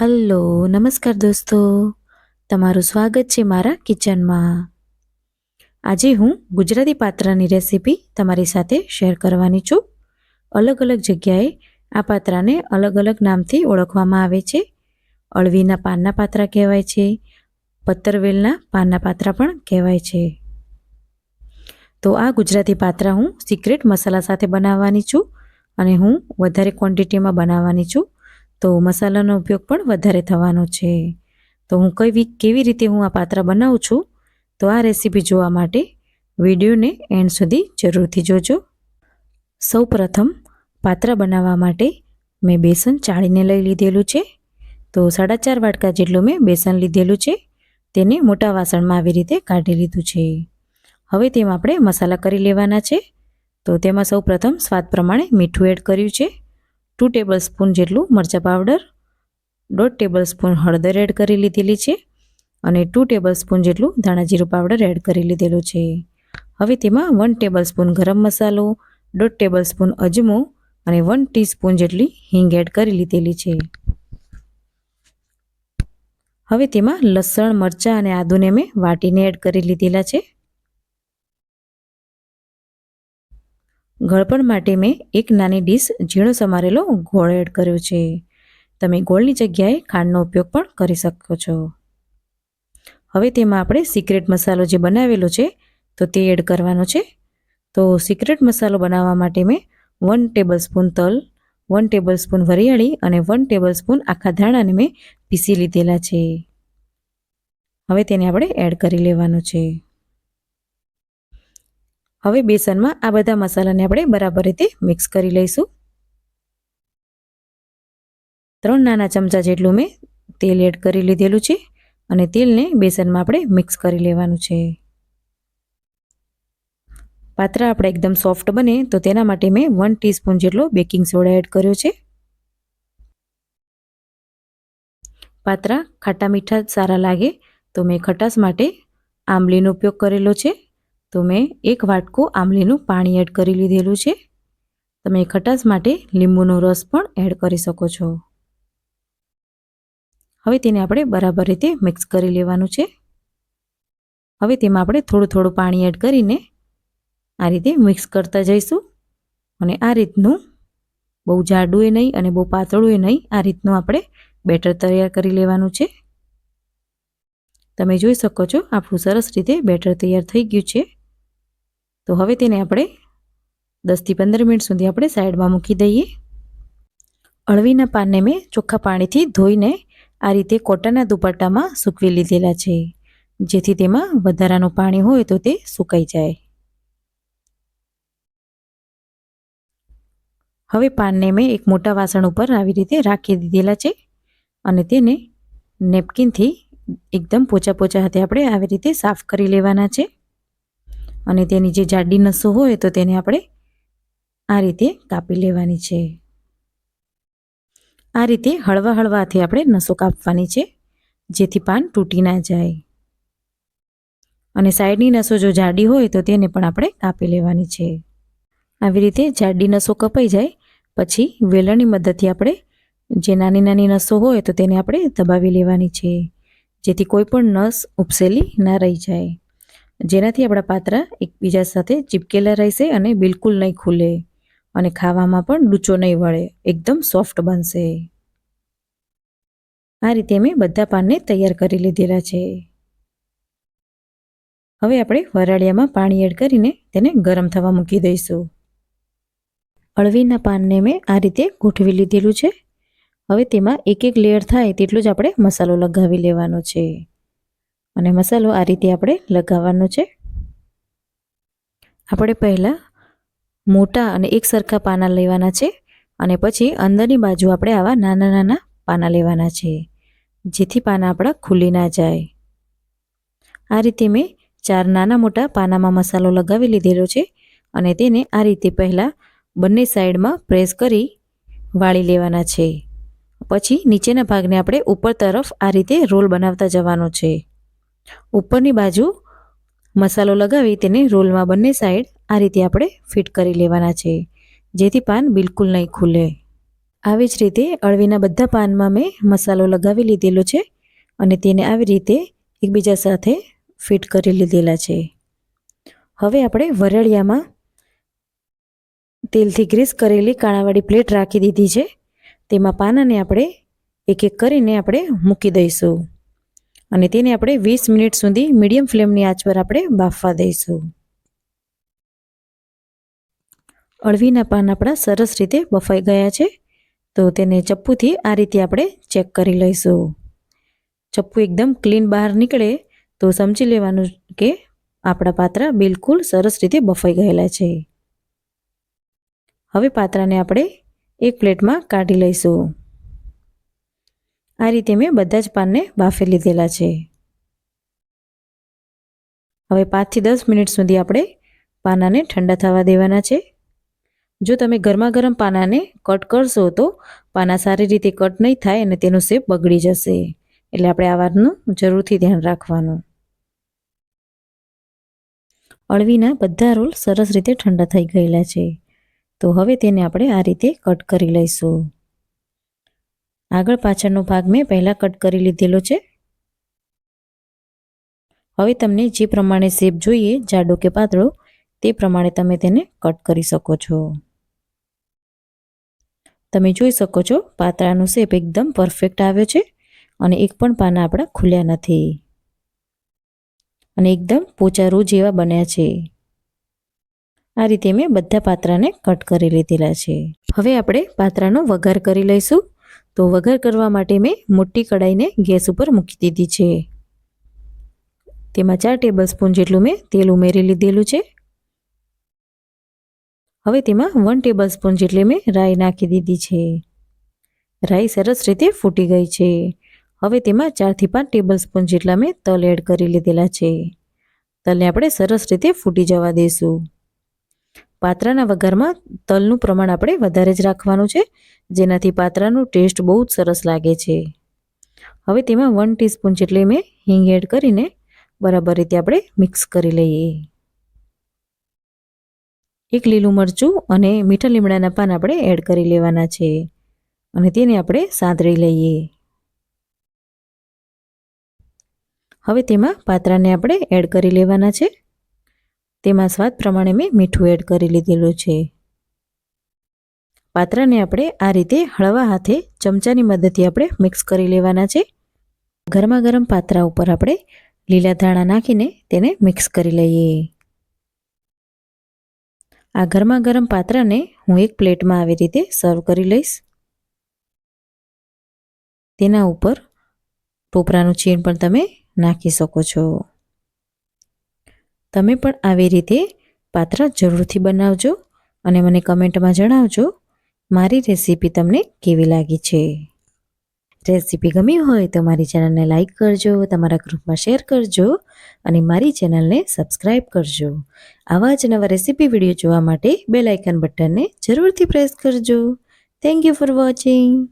Hello, નમસ્કાર દોસ્તો. તમારું સ્વાગત છે મારા કિચનમાં. આજે હું ગુજરાતી પાત્રાની રેસીપી તમારી સાથે શેર કરવાની છું. અલગ અલગ જગ્યાએ આ પાત્રાને અલગ અલગ નામથી ઓળખવામાં આવે છે. અળવીના પાનના પાત્રા કહેવાય છે. પત્તરવેલના પાનના પાત્રા પણ કહેવાય છે. તો આ ગુજરાતી પાત્રા હું સિક્રેટ મસાલા સાથે બનાવવાની છું અને હું વધારે ક્વોન્ટિટીમાં બનાવવાની છું. તો મસાલાનો ઉપયોગ પણ વધારે થવાનો છે. તો હું કઈ કેવી રીતે હું આ પાત્ર બનાવું છું? તો આ રેસીપી જોવા માટે વિડીયોને એન્ડ સુધી જરૂરથી જોજો. સૌ પ્રથમ પાત્ર બનાવવા માટે મેં બેસન ચાળીને લઈ લીધેલું છે. તો સાડા ચાર વાટકા જેટલું મેં બેસન લીધેલું છે. તેને મોટા વાસણમાં આવી રીતે કાઢી લીધું છે. હવે તેમાં આપણે મસાલા કરી લેવાના છે. તો તેમાં સૌ પ્રથમ સ્વાદ પ્રમાણે મીઠું એડ કર્યું છે. ટુ ટેબલ સ્પૂન જેટલું મરચાં પાવડર, દોઢ ટેબલ સ્પૂન હળદર એડ કરી લીધેલી છે અને ટુ ટેબલ સ્પૂન જેટલું ધાણા જીરું પાવડર એડ કરી લીધેલું છે. હવે તેમાં વન ટેબલ સ્પૂન ગરમ મસાલો, દોઢ ટેબલ સ્પૂન અજમો અને વન ટીસ્પૂન જેટલી હિંગ એડ કરી લીધેલી છે. હવે તેમાં લસણ, મરચાં અને આદુને મેં વાટીને એડ કરી લીધેલા છે. ગળપણ માટે મેં એક નાની ડીશ ઝીણો સમારેલો ગોળ એડ કર્યો છે. તમે ગોળની જગ્યાએ ખાંડનો ઉપયોગ પણ કરી શકો છો. હવે તેમાં આપણે સિક્રેટ મસાલો જે બનાવેલો છે, તો તે એડ કરવાનો છે. તો સિક્રેટ મસાલો બનાવવા માટે મેં વન ટેબલ સ્પૂન તલ વન ટેબલ સ્પૂન વરિયાળી અને વન ટેબલ સ્પૂન આખા ધાણાને મેં પીસી લીધેલા છે. હવે તેને આપણે એડ કરી લેવાનું છે. હવે બેસનમાં આ બધા મસાલાને આપણે બરાબર રીતે મિક્સ કરી લઈશું. ત્રણ નાના ચમચા જેટલું મેં તેલ એડ કરી લીધેલું છે અને તેલને બેસનમાં આપણે મિક્સ કરી લેવાનું છે. પાત્રા આપણે એકદમ સોફ્ટ બને તો તેના માટે મેં વન ટીસ્પૂન જેટલો બેકિંગ સોડા એડ કર્યો છે. પાત્રા ખાટા મીઠા સારા લાગે તો મેં ખટાશ માટે આંબલીનો ઉપયોગ કરેલો છે. તો મેં એક વાટકો આમલીનું પાણી એડ કરી લીધેલું છે. તમે ખટાશ માટે લીંબુનો રસ પણ એડ કરી શકો છો. હવે તેને આપણે બરાબર રીતે મિક્સ કરી લેવાનું છે. હવે તેમાં આપણે થોડું થોડું પાણી એડ કરીને આ રીતે મિક્સ કરતા જઈશું અને આ રીતનું બહુ જાડું નહીં અને બહુ પાતળું એ નહીં આ રીતનું આપણે બેટર તૈયાર કરી લેવાનું છે. તમે જોઈ શકો છો, આપણું સરસ રીતે બેટર તૈયાર થઈ ગયું છે. તો હવે તેને આપણે દસથી પંદર મિનિટ સુધી આપણે સાઈડમાં મૂકી દઈએ. અળવીના પાનને મેં ચોખ્ખા પાણીથી ધોઈને આ રીતે કોટનના દુપટ્ટામાં સૂકવી લીધેલા છે. જેથી તેમાં વધારાનું પાણી હોય તો તે સુકાઈ જાય. હવે પાનને મેં એક મોટા વાસણ ઉપર આવી રીતે રાખી દીધેલા છે અને તેને નેપકિનથી એકદમ પોચા પોચા હાથે આપણે આવી રીતે સાફ કરી લેવાના છે. અને તેની જે જાડી નસો હોય તો તેને આપણે આ રીતે કાપી લેવાની છે. આ રીતે હળવા હળવાથી આપણે નસો કાપવાની છે, જેથી પાન તૂટી ના જાય. અને સાઈડની નસો જો જાડી હોય તો તેને પણ આપણે કાપી લેવાની છે. આવી રીતે જાડી નસો કપાઈ જાય, પછી વેલણની મદદથી આપણે જે નાની નાની નસો હોય તો તેને આપણે દબાવી લેવાની છે, જેથી કોઈ પણ નસ ઉપસેલી ના રહી જાય. જેનાથી આપણા પાત્રા એકબીજા સાથે ચીપકેલા રહેશે અને બિલકુલ નહીં ખુલે અને ખાવામાં પણ લૂચો નહીં વળે, એકદમ સોફ્ટ બનશે. આ રીતે મેં બધા પાનને તૈયાર કરી લીધેલા છે. હવે આપણે વરાળિયામાં પાણી એડ કરીને તેને ગરમ થવા મૂકી દઈશું. અળવીના પાનને મેં આ રીતે ગોઠવી લીધેલું છે. હવે તેમાં એક એક લેયર થાય તેટલું જ આપણે મસાલો લગાવી લેવાનો છે. અને મસાલો આ રીતે આપણે લગાવવાનો છે. આપણે પહેલાં મોટા અને એક સરખા પાના લેવાના છે અને પછી અંદરની બાજુ આપણે આવા નાના નાના પાના લેવાના છે, જેથી પાના આપણા ખુલી ના જાય. આ રીતે મેં ચાર નાના મોટા પાનામાં મસાલો લગાવી લીધેલો છે અને તેને આ રીતે પહેલાં બંને સાઈડમાં પ્રેસ કરી વાળી લેવાના છે. પછી નીચેના ભાગને આપણે ઉપર તરફ આ રીતે રોલ બનાવતા જવાનો છે. ઉપરની બાજુ મસાલો લગાવી તેને રોલમાં બંને સાઈડ આ રીતે આપણે ફિટ કરી લેવાના છે, જેથી પાન બિલકુલ નહીં ખુલે. આવી જ રીતે અળવીના બધા પાનમાં મેં મસાલો લગાવી લીધેલો છે અને તેને આવી રીતે એકબીજા સાથે ફિટ કરી લીધેલા છે. હવે આપણે વરળિયામાં તેલથી ગ્રીસ કરેલી કાણાવાળી પ્લેટ રાખી દીધી છે, તેમાં પાનાને આપણે એક એક કરીને આપણે મૂકી દઈશું. અને તેને આપણે વીસ મિનિટ સુધી મીડિયમ ફ્લેમની આંચ પર આપણે બાફવા દઈશું. અળવીના પાન આપણા સરસ રીતે બફાઈ ગયા છે, તો તેને ચપ્પુથી આ રીતે આપણે ચેક કરી લઈશું. ચપ્પુ એકદમ ક્લીન બહાર નીકળે, તો સમજી લેવાનું કે આપણા પાત્રા બિલકુલ સરસ રીતે બફાઈ ગયેલા છે. હવે પાત્રાને આપણે એક પ્લેટમાં કાઢી લઈશું. આ રીતે મેં બધા જ પાનને બાફી લીધેલા છે. હવે પાંચથી દસ મિનિટ સુધી આપણે પાનાને ઠંડા થવા દેવાના છે. જો તમે ગરમા ગરમ પાનાને કટ કરશો તો પાના સારી રીતે કટ નહીં થાય અને તેનો શેપ બગડી જશે. એટલે આપણે આ વાતનું જરૂરથી ધ્યાન રાખવાનું. અળવીના બધા રોલ સરસ રીતે ઠંડા થઈ ગયેલા છે. તો હવે તેને આપણે આ રીતે કટ કરી લઈશું. આગળ પાછળનો ભાગ મેં પહેલાં કટ કરી લીધેલો છે. હવે તમને જે પ્રમાણે શેપ જોઈએ, જાડો કે પાતળો, તે પ્રમાણે તમે તેને કટ કરી શકો છો. તમે જોઈ શકો છો, પાતળાનો શેપ એકદમ પરફેક્ટ આવ્યો છે અને એક પણ પાના આપણા ખુલ્યા નથી. અને એકદમ પોચા રૂ જેવા બન્યા છે. આ રીતે મેં બધા પાત્રાને કટ કરી લીધેલા છે. હવે આપણે પાત્રાનો વઘાર કરી લઈશું. તો વઘાર કરવા માટે મેં મોટી કડાઈને ગેસ ઉપર મૂકી દીધી છે. તેમાં ચાર ટેબલ સ્પૂન જેટલું મેં તેલ ઉમેરી લીધેલું છે. હવે તેમાં વન ટેબલ સ્પૂન જેટલી મેં રાઈ નાખી દીધી છે. રાઈ સરસ રીતે ફૂટી ગઈ છે. હવે તેમાં ચારથી પાંચ ટેબલ સ્પૂન જેટલા મેં તલ એડ કરી લીધેલા છે. તલને આપણે સરસ રીતે ફૂટી જવા દઈશું પાત્રાના વઘારમાં તલનું પ્રમાણ આપણે વધારે જ રાખવાનું છે, જેનાથી પાત્રાનો ટેસ્ટ બહુ જ સરસ લાગે છે. હવે તેમાં વન ટીસ્પૂન જેટલી મેં હિંગ એડ કરીને બરાબર રીતે આપણે મિક્સ કરી લઈએ. એક લીલું મરચું અને મીઠા લીમડાના પાન આપણે એડ કરી લેવાના છે અને તેને આપણે સાંતળી લઈએ. હવે તેમાં પાત્રાને આપણે એડ કરી લેવાના છે. તેમાં સ્વાદ પ્રમાણે મેં મીઠું એડ કરી લીધેલું છે. પાત્રાને આપણે આ રીતે હળવા હાથે ચમચાની મદદથી આપણે મિક્સ કરી લેવાના છે. ગરમા ગરમ પાત્રા ઉપર આપણે લીલા ધાણા નાખીને તેને મિક્સ કરી લઈએ. આ ગરમા ગરમ પાત્રાને હું એક પ્લેટમાં આવી રીતે સર્વ કરી લઈશ. તેના ઉપર ટોપરાનું ચીણ પણ તમે નાખી શકો છો. તમે પણ આવી રીતે પાત્રા જરૂરથી બનાવજો અને મને કમેન્ટમાં જણાવજો, મારી રેસીપી તમને કેવી લાગી છે. રેસીપી ગમી હોય તો મારી ચેનલને લાઇક કરજો, તમારા ગ્રુપમાં શેર કરજો અને મારી ચેનલને સબસ્ક્રાઈબ કરજો. આવા જ નવા રેસીપી વીડિયો જોવા માટે બે લાઇકન બટનને જરૂરથી પ્રેસ કરજો. Thank you for watching